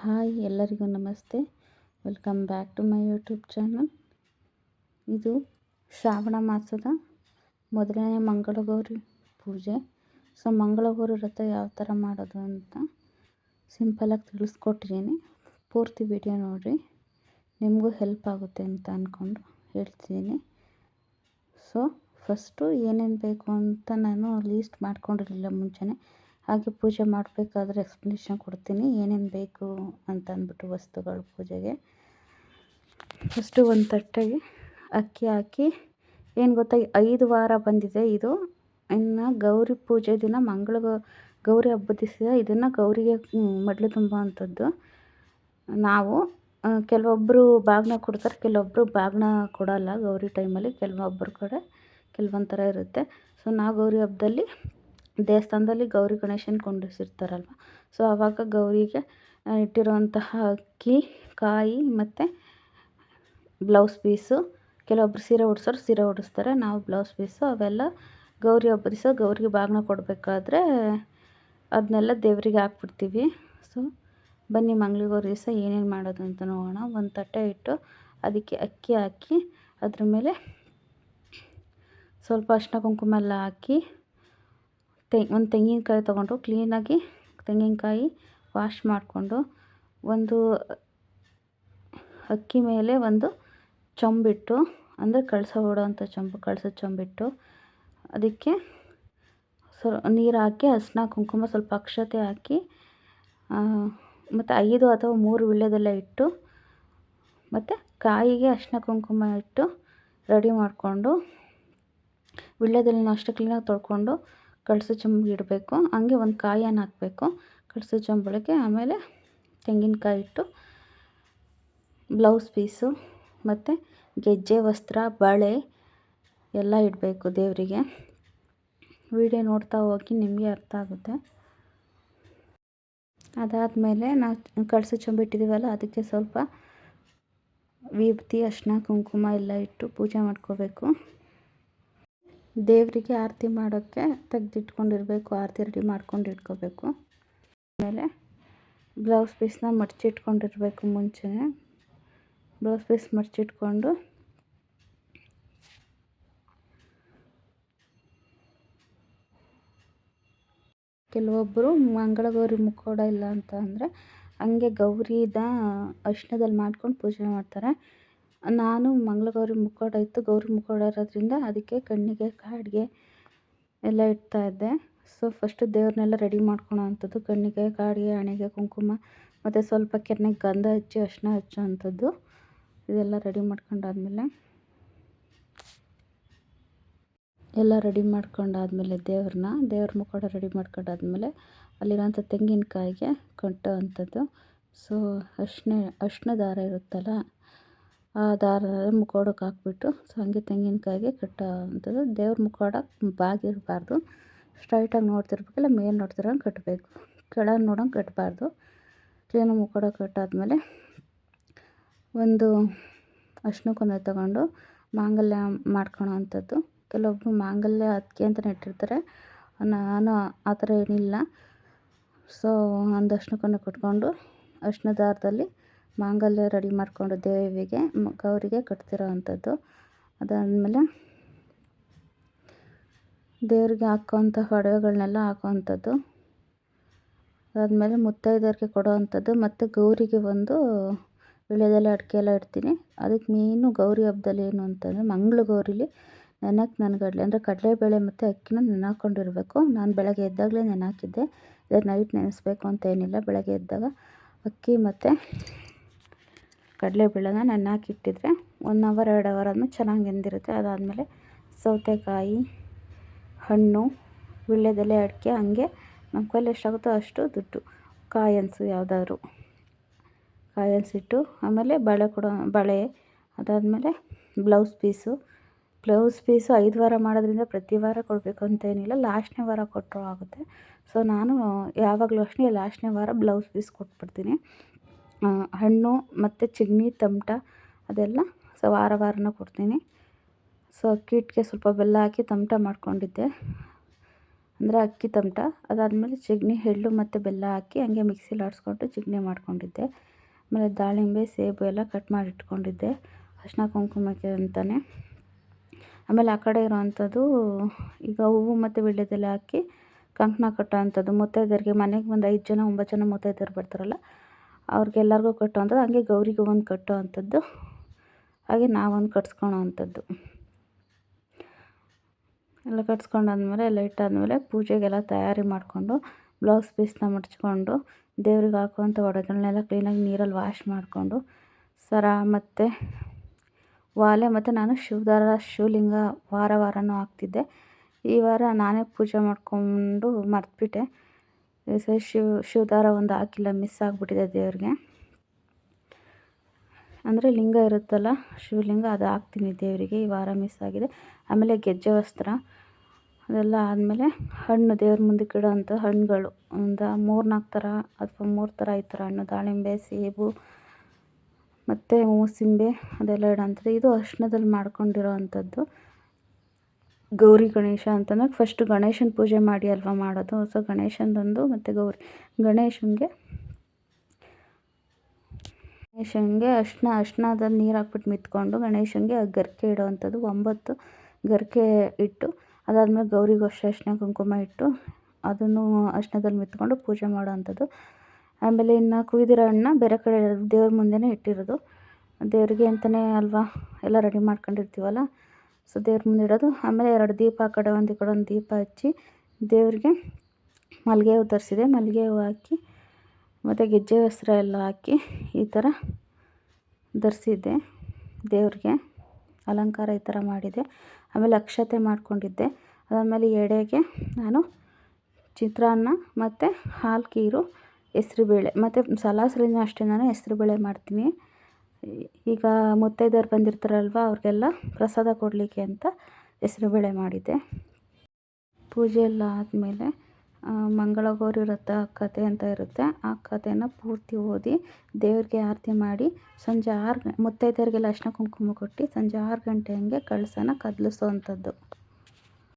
Hi ಎಲ್ಲರಿಗೂ ನಮಸ್ತೆ. Welcome back to my YouTube channel ಇದು ಶ್ರಾವಣ ಮಾಸದ ಮೊದಲನೇ ಮಂಗಳಗೌರಿ ಪೂಜೆ. ಸೊ ಮಂಗಳಗೌರಿ ವ್ರತ ಯಾವ ಥರ ಮಾಡೋದು ಅಂತ ಸಿಂಪಲಾಗಿ ತಿಳಿಸ್ಕೊಟ್ಟಿದ್ದೀನಿ. ಪೂರ್ತಿ ವಿಡಿಯೋ ನೋಡಿರಿ. ನಿಮಗೂ ಹೆಲ್ಪ್ ಆಗುತ್ತೆ ಅಂತ ಅಂದ್ಕೊಂಡು ಹೇಳ್ತಿದ್ದೀನಿ. ಸೊ ಫಸ್ಟು ಏನೇನು ಬೇಕು ಅಂತ ನಾನು ಲೀಸ್ಟ್ ಮಾಡ್ಕೊಂಡಿರಲಿಲ್ಲ ಮುಂಚೆನೇ. ಹಾಗೆ ಪೂಜೆ ಮಾಡಬೇಕಾದ್ರೆ ಎಕ್ಸ್ಪ್ಲನೇಷನ್ ಕೊಡ್ತೀನಿ. ಏನೇನು ಬೇಕು ಅಂತ ಅಂದ್ಬಿಟ್ಟು ವಸ್ತುಗಳು ಪೂಜೆಗೆ. ಫಸ್ಟು ಒಂದು ತಟ್ಟೆಗೆ ಅಕ್ಕಿ ಹಾಕಿ, ಏನು ಗೊತ್ತಾ? ಐದು ವಾರ ಬಂದಿದೆ ಇದು. ಇನ್ನು ಗೌರಿ ಪೂಜೆ ದಿನ ಮಂಗಳ ಗೌರಿ ಹಬ್ಬದ ದಿವಸ ಇದನ್ನು ಗೌರಿಗೆ ಮಡ್ಲು ತುಂಬುವಂಥದ್ದು ನಾವು ಕೆಲವೊಬ್ಬರು ಬಾಗಿನ ಕೊಡ್ತಾರೆ ಕೆಲವೊಬ್ಬರು ಬಾಗಿನ ಕೊಡೋಲ್ಲ ಗೌರಿ ಟೈಮಲ್ಲಿ ಕೆಲವೊಬ್ಬರ ಕಡೆ ಕೆಲವೊಂದು ಥರ ಇರುತ್ತೆ. ಸೊ ನಾವು ಗೌರಿ ಹಬ್ಬದಲ್ಲಿ ದೇವಸ್ಥಾನದಲ್ಲಿ ಗೌರಿ ಗಣೇಶನ ಕೊಂಡಿಸಿರ್ತಾರಲ್ವ ಸೊ ಆವಾಗ ಗೌರಿಗೆ ಇಟ್ಟಿರುವಂತಹ ಅಕ್ಕಿ, ಕಾಯಿ ಮತ್ತು ಬ್ಲೌಸ್ ಪೀಸು ಕೆಲವೊಬ್ರು ಸೀರೆ ಉಡ್ಸೋರು ಸೀರೆ ಉಡಿಸ್ತಾರೆ, ನಾವು ಬ್ಲೌಸ್ ಪೀಸು ಅವೆಲ್ಲ ಗೌರಿ ಹಬ್ಬದ ಗೌರಿಗೆ ಬಾಗಿನ ಕೊಡಬೇಕಾದ್ರೆ ಅದನ್ನೆಲ್ಲ ದೇವರಿಗೆ ಹಾಕ್ಬಿಡ್ತೀವಿ. ಸೊ ಬನ್ನಿ ಮಂಗಳಗೌರಿ ದಿವಸ ಏನೇನು ಮಾಡೋದು ಅಂತ ನೋಡೋಣ. ಒಂದು ತಟ್ಟೆ ಇಟ್ಟು ಅದಕ್ಕೆ ಅಕ್ಕಿ ಹಾಕಿ, ಅದ್ರ ಮೇಲೆ ಸ್ವಲ್ಪ ಅರಿಶಿನ ಕುಂಕುಮ ಎಲ್ಲ ಹಾಕಿ ತೆ, ಒಂದು ತೆಂಗಿನಕಾಯಿ ತೊಗೊಂಡು ಕ್ಲೀನಾಗಿ ತೆಂಗಿನಕಾಯಿ ವಾಶ್ ಮಾಡಿಕೊಂಡು ಒಂದು ಅಕ್ಕಿ ಮೇಲೆ ಒಂದು ಚೊಂಬಿಟ್ಟು, ಅಂದರೆ ಕಳಸ ಹೊಡೋವಂಥ ಚೊಂಬು ಕಳಸದ ಚೊಂಬಿಟ್ಟು ಅದಕ್ಕೆ ಸ್ವ ನೀರು ಹಾಕಿ ಅರಿಶಿನ ಕುಂಕುಮ ಸ್ವಲ್ಪ ಅಕ್ಷತೆ ಹಾಕಿ ಮತ್ತು ಐದು ಅಥವಾ ಮೂರು ವಿಳ್ಯದೆಲ್ಲ ಇಟ್ಟು, ಮತ್ತು ಕಾಯಿಗೆ ಅರಿಶಿನ, ಕುಂಕುಮ ಇಟ್ಟು ರೆಡಿ ಮಾಡಿಕೊಂಡು ವೀಳ್ಯದೆಲೆನ ಅಷ್ಟೇ ಕ್ಲೀನಾಗಿ ತೊಳ್ಕೊಂಡು ಕಳಸ ಚಂಬಳಿ ಇಡಬೇಕು. ಹಂಗೆ ಒಂದು ಕಾಯನ್ನು ಹಾಕಬೇಕು. ಕಳಸು ಚೊಂಬಳಿಗೆ ಆಮೇಲೆ ತೆಂಗಿನಕಾಯಿ ಇಟ್ಟು ಬ್ಲೌಸ್ ಪೀಸು ಮತ್ತು ಗೆಜ್ಜೆ, ವಸ್ತ್ರ, ಬಳೆ ಎಲ್ಲ ಇಡಬೇಕು ದೇವರಿಗೆ. ವಿಡಿಯೋ ನೋಡ್ತಾ ಹೋಗಿ ನಿಮಗೆ ಅರ್ಥ ಆಗುತ್ತೆ. ಅದಾದಮೇಲೆ ನಾವು ಕಳಸು ಚಂಬಿಟ್ಟಿದ್ದೀವಲ್ಲ ಅದಕ್ಕೆ ಸ್ವಲ್ಪ ವಿಭೂತಿ, ಅರ್ಶಿನ, ಕುಂಕುಮ ಎಲ್ಲ ಇಟ್ಟು ಪೂಜೆ ಮಾಡ್ಕೋಬೇಕು. ದೇವರಿಗೆ ಆರತಿ ಮಾಡೋಕ್ಕೆ ತೆಗೆದಿಟ್ಕೊಂಡಿರ್ಬೇಕು, ಆರತಿ ರೆಡಿ ಮಾಡ್ಕೊಂಡು ಇಟ್ಕೋಬೇಕು. ಆಮೇಲೆ ಬ್ಲೌಸ್ ಪೀಸ್ನ ಮಡಚಿಟ್ಕೊಂಡಿರ್ಬೇಕು ಮುಂಚೆನೇ. ಬ್ಲೌಸ್ ಪೀಸ್ ಮಡಚಿಟ್ಕೊಂಡು ಕೆಲವೊಬ್ಬರು ಮಂಗಳಗೌರಿ ಮುಖೋಡ ಇಲ್ಲ ಅಂತ ಅಂದರೆ ಹಂಗೆ ಗೌರಿದ ಅರಿಶಿಣದಲ್ಲಿ ಮಾಡ್ಕೊಂಡು ಪೂಜೆ ಮಾಡ್ತಾರೆ. ನಾನು ಮಂಗಳಗೌರಿ ಮುಖವಾಡ ಇತ್ತು. ಗೌರಿ ಮುಖವಾಡ ಇರೋದ್ರಿಂದ ಅದಕ್ಕೆ ಕಣ್ಣಿಗೆ, ಕಾಡಿಗೆ ಎಲ್ಲ ಇಡ್ತಾಯಿದ್ದೆ ಸೊ ಫಸ್ಟು ದೇವ್ರನ್ನೆಲ್ಲ ರೆಡಿ ಮಾಡ್ಕೊಳೋ ಅಂಥದ್ದು, ಕಣ್ಣಿಗೆ, ಕಾಡಿಗೆ, ಹಣೆಗೆ, ಕುಂಕುಮ ಮತ್ತು ಸ್ವಲ್ಪ ಕೆನ್ನೆಗೆ ಗಂಧ ಹಚ್ಚಿ ಅರ್ಶಿನ ಹಚ್ಚೋ ಅಂಥದ್ದು ಇದೆಲ್ಲ ರೆಡಿ ಮಾಡ್ಕೊಂಡಾದ್ಮೇಲೆ ಎಲ್ಲ ರೆಡಿ ಮಾಡ್ಕೊಂಡಾದ್ಮೇಲೆ ದೇವ್ರನ್ನ, ದೇವ್ರ ಮುಖವಾಡ ರೆಡಿ ಮಾಡ್ಕೊಂಡಾದ್ಮೇಲೆ ಅಲ್ಲಿರೋಂಥ ತೆಂಗಿನಕಾಯಿಗೆ ಕಟ್ಟೋ ಅಂಥದ್ದು. ಸೊ ಅರ್ಶಿನ ಅರ್ಶಿನ ದಾರ ಇರುತ್ತಲ್ಲ ಆ ದಾರ ಮುಖವಾಡಕ್ಕೆ ಹಾಕ್ಬಿಟ್ಟು ಹಂಗೆ ತೆಂಗಿನಕಾಯಿಗೆ ಕಟ್ಟೋ ಅಂಥದ್ದು ದೇವ್ರ ಮುಖವಾಡ ಬಾಗಿರಬಾರ್ದು. ಸ್ಟ್ರೈಟಾಗಿ ನೋಡ್ತಿರ್ಬೇಕಲ್ಲ ಮೇಲೆ ನೋಡ್ತಿರೋಂಗೆ ಕಟ್ಟಬೇಕು. ಕೆಳಗೆ ನೋಡೋಂಗೆ ಕಟ್ಟಬಾರ್ದು. ಕ್ಲೀನಾಗಿ ಮುಖವಾಡ ಕಟ್ಟಾದಮೇಲೆ ಒಂದು ಅಶ್ನ ಕೊಂಬೆ ತಗೊಂಡು ಮಾಂಗಲ್ಯ ಮಾಡ್ಕೊಳೋ ಅಂಥದ್ದು ಕೆಲವೊಬ್ಬರು ಮಾಂಗಲ್ಯ ಅದಕ್ಕೆ ಅಂತ ಇಟ್ಟಿರ್ತಾರೆ. ನಾನು ಆ ಥರ ಏನಿಲ್ಲ. ಸೊ ಒಂದು ಅರಿಶಿನ ಕಟ್ಕೊಂಡು ಅರಿಶಿನ ದಾರದಲ್ಲಿ ಮಾಂಗಲ್ಯ ರೆಡಿ ಮಾಡಿಕೊಂಡು ದೇವಿಗೆ ಗೌರಿಗೆ ಕಟ್ತಿರೋ ಅಂಥದ್ದು. ಅದಾದಮೇಲೆ ದೇವರಿಗೆ ಹಾಕೋವಂಥ ಒಡವೆಗಳನ್ನೆಲ್ಲ ಹಾಕೋವಂಥದ್ದು. ಅದಾದಮೇಲೆ ಮುತ್ತೈದೆಯರಿಗೆ ಕೊಡೋ ಅಂಥದ್ದು. ಮತ್ತು ಗೌರಿಗೆ ಒಂದು ವೀಳ್ಯದೆಲೆ ಅಡಿಕೆ ಎಲ್ಲ ಇಡ್ತೀನಿ. ಅದಕ್ಕೆ ಮೇಯ್ನು ಗೌರಿ ಹಬ್ಬದಲ್ಲಿ ಏನು ಅಂತಂದರೆ ಮಂಗಳ ಗೌರಿಲಿ ನೆನಕ್ಕೆ ನೆನಗಡಲೆ. ಅಂದರೆ ಕಡಲೆಬೇಳೆ ಮತ್ತು ಅಕ್ಕಿನ ನೆನೆ ನಾನು ಬೆಳಗ್ಗೆ ಎದ್ದಾಗಲೇ ನೆನೆ ಹಾಕಿದ್ದೆ ನೈಟ್ ನೆನೆಸ್ಬೇಕು ಅಂತ ಏನಿಲ್ಲ. ಬೆಳಗ್ಗೆ ಎದ್ದಾಗ ಅಕ್ಕಿ ಮತ್ತು ಕಡಲೆಬೇಳೆನ ನೆನೆ ಹಾಕಿಟ್ಟಿದ್ರೆ ಒನ್ ಅವರ್, ಎರಡು ಅವರ್ ಆದಮೇಲೆ ಚೆನ್ನಾಗಿ ನೆಂದಿರುತ್ತೆ. ಅದಾದಮೇಲೆ ಸೌತೆಕಾಯಿ, ಹಣ್ಣು ವೀಳ್ಯದೆಲೆ ಅಡಿಕೆ, ಹಂಗೆ ನಮ್ಮ ಕೈಲಿ ಎಷ್ಟಾಗುತ್ತೋ ಅಷ್ಟು ದುಡ್ಡು. ಕಾಯನ್ಸು ಯಾವುದಾದ್ರು. ಇಟ್ಟು ಆಮೇಲೆ ಬಳೆ ಕೊಡೋ, ಬಳೆ, ಅದಾದಮೇಲೆ ಬ್ಲೌಸ್ ಪೀಸು. ಬ್ಲೌಸ್ ಪೀಸು ಐದು ವಾರ ಮಾಡೋದ್ರಿಂದ ಪ್ರತಿ ವಾರ ಕೊಡಬೇಕು ಅಂತ ಏನಿಲ್ಲ, ಲಾಸ್ಟ್ನೇ ವಾರ ಕೊಟ್ಟರು ಆಗುತ್ತೆ. ಸೊ ನಾನು ಯಾವಾಗಲೂ ಅಷ್ಟೇ ಲಾಸ್ಟ್ನೇ ವಾರ ಬ್ಲೌಸ್ ಪೀಸ್ ಕೊಟ್ಬಿಡ್ತೀನಿ. ಹಣ್ಣು ಮತ್ತು ಚಿಗ್ನಿ ತಮಟ ಅದೆಲ್ಲ ಸೊ ವಾರ ವಾರನೂ ಕೊಡ್ತೀನಿ. ಸೊ ಅಕ್ಕಿ ಹಿಟ್ಟಿಗೆ ಸ್ವಲ್ಪ ಬೆಲ್ಲ ಹಾಕಿ ತಮಟ ಮಾಡ್ಕೊಂಡಿದ್ದೆ. ಅಂದರೆ ಅಕ್ಕಿ ತಮಟ ಅದಾದಮೇಲೆ ಚಿಗ್ನಿ, ಎಳ್ಳು ಮತ್ತು ಬೆಲ್ಲ ಹಾಕಿ ಹಂಗೆ ಮಿಕ್ಸಿಲಿ ಆಡಿಸ್ಕೊಂಡು ಚಿಗ್ನಿ ಮಾಡ್ಕೊಂಡಿದ್ದೆ. ಆಮೇಲೆ ದಾಳಿಂಬೆ, ಸೇಬು ಎಲ್ಲ ಕಟ್ ಮಾಡಿ ಇಟ್ಕೊಂಡಿದ್ದೆ. ಅರಿಶಿನ ಕುಂಕುಮಕ್ಕೆ ಅಂತಲೇ ಆಮೇಲೆ ಆ ಕಡೆ ಇರೋವಂಥದ್ದು ಈಗ ಹೂವು ಮತ್ತು ವೀಳ್ಯದೆಲೆ ಹಾಕಿ ಕಂಕಣ ಕಟ್ಟೋ ಅಂಥದ್ದು ಮುತ್ತೈದೆಯರಿಗೆ ಮನೆಗೆ ಒಂದು ಐದು ಜನ, ಒಂಬತ್ತು ಜನ ಮುತ್ತೈದೆಯರು ಬರ್ತಾರಲ್ಲ ಅವ್ರಿಗೆಲ್ಲರಿಗೂ ಕಟ್ಟೋ ಅಂಥದ್ದು, ಹಂಗೆ ಗೌರಿಗೆ ಒಂದು ಕಟ್ಟೋ ಅಂಥದ್ದು, ಹಾಗೆ ನಾವೊಂದು ಕಟ್ಸ್ಕೊಳೋ ಅಂಥದ್ದು. ಎಲ್ಲ ಕಟ್ಸ್ಕೊಂಡಾದ್ಮೇಲೆ ಎಲ್ಲ ಇಟ್ಟಾದಮೇಲೆ ಪೂಜೆಗೆಲ್ಲ ತಯಾರಿ ಮಾಡಿಕೊಂಡು ಬ್ಲೌಸ್ ಪೀಸ್ನ ಮುಡ್ಚಿಕೊಂಡು ದೇವ್ರಿಗೆ ಹಾಕುವಂಥ ಒಡೆಗಳನ್ನೆಲ್ಲ ಕ್ಲೀನಾಗಿ ನೀರಲ್ಲಿ ವಾಶ್ ಮಾಡಿಕೊಂಡು, ಸರ ಮತ್ತು ವಾಲೆ ಮತ್ತು ನಾನು ಶಿವದಾರ ಶಿವಲಿಂಗ ವಾರ ವಾರವೂ ಹಾಕ್ತಿದ್ದೆ ಈ ವಾರ ನಾನೇ ಪೂಜೆ ಮಾಡಿಕೊಂಡು ಮರೆತ್ಬಿಟ್ಟೆ. ಶಿವ ದಾರ ಒಂದು ಹಾಕಿಲ್ಲ ಮಿಸ್ ಆಗಿಬಿಟ್ಟಿದೆ ದೇವ್ರಿಗೆ. ಅಂದರೆ ಲಿಂಗ ಇರುತ್ತಲ್ಲ, ಶಿವಲಿಂಗ ಅದು ಹಾಕ್ತೀನಿ ದೇವರಿಗೆ, ಈ ವಾರ ಮಿಸ್ ಆಗಿದೆ. ಆಮೇಲೆ ಗೆಜ್ಜೆ ವಸ್ತ್ರ, ಅದೆಲ್ಲ ಆದಮೇಲೆ ಹಣ್ಣು, ದೇವ್ರ ಮುಂದಕ್ಕೆ ಇಡೋವಂಥ ಹಣ್ಣುಗಳು. ಒಂದು ಮೂರು ನಾಲ್ಕು ಥರ ಅಥವಾ ಮೂರು ಥರ ಈ ಥರ ಹಣ್ಣು, ದಾಳಿಂಬೆ, ಸೇಬು, ಮತ್ತು ಮೂಸಿಂಬೆ ಅದೆಲ್ಲ ಇಡೋವಂಥದ್ದು ಇದು ಅರ್ಶಿಣದಲ್ಲಿ ಮಾಡ್ಕೊಂಡಿರೋ ಅಂಥದ್ದು ಗೌರಿ ಗಣೇಶ ಅಂತಂದಾಗ ಫಸ್ಟು ಗಣೇಶನ ಪೂಜೆ ಮಾಡಿ ಅಲ್ವಾ ಮಾಡೋದು? ಸೊ ಗಣೇಶನದೊಂದು ಮತ್ತು ಗೌರಿ, ಗಣೇಶನಿಗೆ ಗಣೇಶನಿಗೆ ಅರ್ಶಿನ, ಅರ್ಶಿನದಲ್ಲಿ ನೀರು ಹಾಕ್ಬಿಟ್ಟು ಮಿತ್ಕೊಂಡು ಗಣೇಶನಿಗೆ ಗರಿಕೆ ಇಡೋವಂಥದ್ದು. ಒಂಬತ್ತು ಗರಿಕೆ ಇಟ್ಟು, ಅದಾದಮೇಲೆ ಗೌರಿಗೆ ಅಷ್ಟೇ ಅರಿಶಿನ ಕುಂಕುಮ ಇಟ್ಟು ಅದನ್ನು ಅರ್ಶಿನದಲ್ಲಿ ಮಿತ್ಕೊಂಡು ಪೂಜೆ ಮಾಡೋವಂಥದ್ದು. ಆಮೇಲೆ ಇನ್ನು ಕುಯ್ದಿರೋ ಹಣ್ಣ ಬೇರೆ ಕಡೆ ದೇವ್ರ ಮುಂದೆನೇ ಇಟ್ಟಿರೋದು. ದೇವರಿಗೆ ಅಂತಲೇ ಅಲ್ವಾ, ಎಲ್ಲ ರೆಡಿ ಮಾಡ್ಕೊಂಡಿರ್ತೀವಲ್ಲ? ಸೊ ದೇವ್ರ ಮುಂದೆ ಇಡೋದು. ಆಮೇಲೆ ಎರಡು ದೀಪ ಆ ಕಡೆ, ಒಂದು ಈ ಕಡೆ, ಒಂದು ದೀಪ ಹಚ್ಚಿ ದೇವರಿಗೆ ಮಲ್ಲಿಗೆ ಹೂ ತರಿಸಿದೆ. ಮಲ್ಲಿಗೆ ಹೂ ಹಾಕಿ, ಮತ್ತು ಗೆಜ್ಜೆ ವಸ್ತ್ರ ಎಲ್ಲ ಹಾಕಿ ಈ ಥರ ಧರಿಸಿದ್ದೆ ದೇವ್ರಿಗೆ. ಅಲಂಕಾರ ಈ ಥರ ಮಾಡಿದೆ. ಆಮೇಲೆ ಅಕ್ಷತೆ ಮಾಡಿಕೊಂಡಿದ್ದೆ. ಅದಾದಮೇಲೆ ಎಡೆಗೆ ನಾನು ಚಿತ್ರಾನ್ನ ಮತ್ತು ಹಾಲು ಕೀರು ಹೆಸ್ರು ಬೇಳೆ. ಮತ್ತು ಸಲಾಸಲಿನೂ ಅಷ್ಟೇ ನಾನು ಹೆಸ್ರುಬೇಳೆ ಮಾಡ್ತೀನಿ. ಈಗ ಮುತ್ತೈದೆಯರು ಬಂದಿರ್ತಾರಲ್ವ, ಅವ್ರಿಗೆಲ್ಲ ಪ್ರಸಾದ ಕೊಡಲಿಕ್ಕೆ ಅಂತ ಹೆಸ್ರುಬೇಳೆ ಮಾಡಿದ್ದೆ ಪೂಜೆ ಎಲ್ಲ ಆದಮೇಲೆ ಮಂಗಳಗೌರಿ ವ್ರತ ಕಥೆ ಅಂತ ಇರುತ್ತೆ. ಆ ಕಥೆನ ಪೂರ್ತಿ ಓದಿ ದೇವ್ರಿಗೆ ಆರತಿ ಮಾಡಿ ಸಂಜೆ ಆರು ಮುತ್ತೈದೆಯರಿಗೆಲ್ಲ ಅರಿಶಿನ ಕುಂಕುಮ ಕೊಟ್ಟು ಸಂಜೆ ಆರು ಗಂಟೆ ಹಂಗೆ ಕಳಸನ ಕದಲಿಸೋ ಅಂಥದ್ದು.